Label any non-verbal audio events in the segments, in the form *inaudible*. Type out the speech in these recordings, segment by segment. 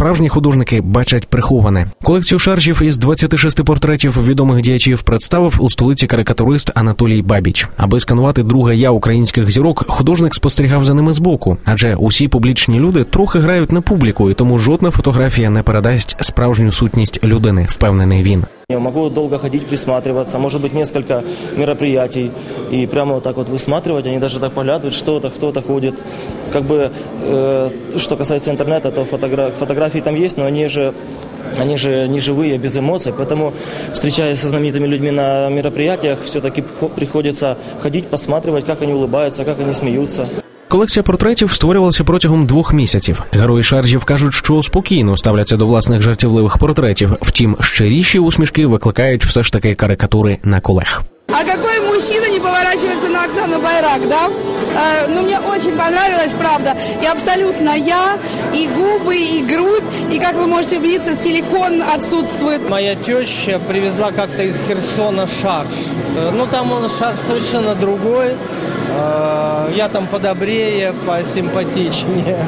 справжні художники бачать приховане. Колекцію шаржів із 26 портретів відомих діячів представив у столиці карикатурист Анатолій Бабіч. Аби сканувати друге я українських зірок, художник спостерігав за ними збоку, адже усі публічні люди трохи грають на публіку, і тому жодна фотографія не передасть справжню сутність людини, впевнений він. Я могу долго ходить, присматриваться, может быть несколько мероприятий и прямо вот так вот высматривать, они даже так поглядывают, что-то, кто-то ходит. Как бы, э, что касается интернета, то фотогра- фотографии там есть, но они же они же не живые, без эмоций, поэтому, встречаясь со знаменитыми людьми на мероприятиях, все-таки приходится ходить, посматривать, как они улыбаются, как они смеются. Колекція портретів створювалася протягом двох місяців. Герої шаржів кажуть, що спокійно ставляться до власних жартівливих портретів. Втім, щиріші усмішки викликають все ж таки карикатури на колег. А какой мужчина не поворачивается на Оксану Байрак, да? Э, ну, мне очень понравилось, правда. И абсолютно я, и губы, и грудь, и, как вы можете убедиться, силикон отсутствует. Моя теща привезла как-то из Херсона шарж. Э, Ну, там он шарж совершенно другой. Э, Я там подобрее, посимпатичнее.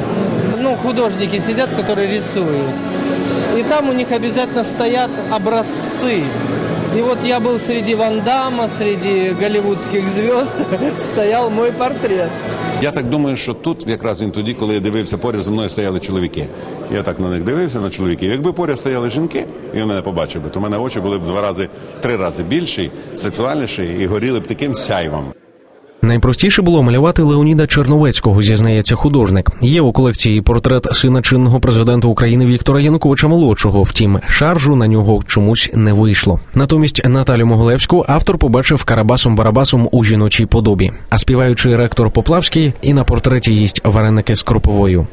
Ну, художники сидят, которые рисуют. И там у них обязательно стоят образцы. И вот я был среди Ван Дамма, среди голливудских звезд, *laughs* стоял мой портрет. Я так думаю, що тут якраз він тоді, коли я дивився, поряд зі мною стояли чоловіки. Я так на них дивився на чоловіків. Якби поряд стояли жінки, і він мене побачив би, то в мене очі були б два рази, три рази більші, сексуальніші і горіли б таким сяйвом. Найпростіше було малювати Леоніда Черновецького, зізнається художник. Є у колекції портрет сина чинного президента України Віктора Януковича молодшого. Втім, шаржу на нього чомусь не вийшло. Натомість Наталю Могилевську автор побачив карабасом барабасом у жіночій подобі. А співаючий ректор Поплавський і на портреті їсть вареники з кроповою.